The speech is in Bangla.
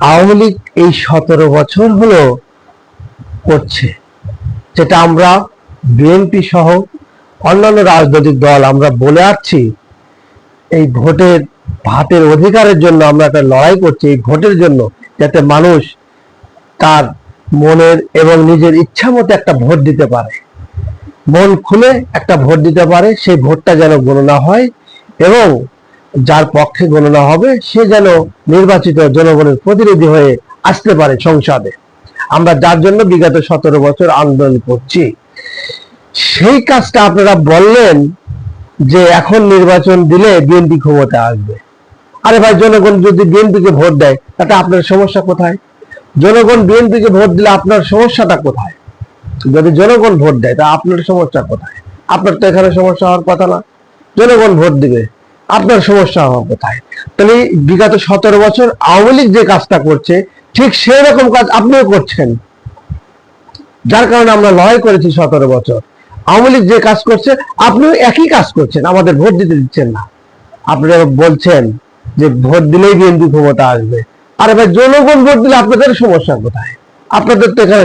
আওয়ামী লীগ এই সতেরো বছর হলো করছে, যেটা আমরা বিএনপি সহ অন্যান্য রাজনৈতিক দল আমরা বলে আসছি, এই ভোটের ভাতের অধিকারের জন্য আমরা একটা লড়াই করছি, এই ভোটের জন্য যাতে মানুষ তার মনের এবং নিজের ইচ্ছা মতো একটা ভোট দিতে পারে। মন খুলে একটা ভোট দিতে পারে, সেই ভোটটা যেন গণনা হয় এবং যার পক্ষে গণনা হবে, সে যেন নির্বাচিত জনগণের প্রতিনিধি হয়ে আসতে পারে সংসদে। আমরা যার জন্য বিগত সতেরো বছর আন্দোলন করছি। সেই কাজটা আপনারা বললেন যে এখন নির্বাচন দিলে বিএনপি ক্ষমতা আসবে। আরে ভাই, জনগণ যদি বিএনপিকে ভোট দেয়, তাতে আপনার সমস্যা কোথায়? জনগণ বিএনপিকে ভোট দিলে আপনার সমস্যাটা কোথায়? যদি জনগণ ভোট দেয়, তা আপনার সমস্যা কোথায়? আপনার তো এখানে সমস্যা হওয়ার কথা না। জনগণ ভোট দিবে। আপনার সমস্যা হওয়ার কোথায়? তাহলে বিগত সতেরো বছর আওয়ামী লীগ যে কাজটা করছে, ঠিক সেই রকম কাজ আপনিও করছেন। যার কারণে আমরা লড়াই করেছি সতেরো বছর। আওয়ামী লীগ যে কাজ করছে, আপনিও একই কাজ করছেন, আমাদের ভোট দিতে দিচ্ছেন না। আপনারা বলছেন যে ভোট দিলেই বিএনপি ক্ষমতা আসবে। আরে ভাই, জনগণ ভোট দিলে আপনাদের সমস্যা কোথায়? আপনাদের তো এখানে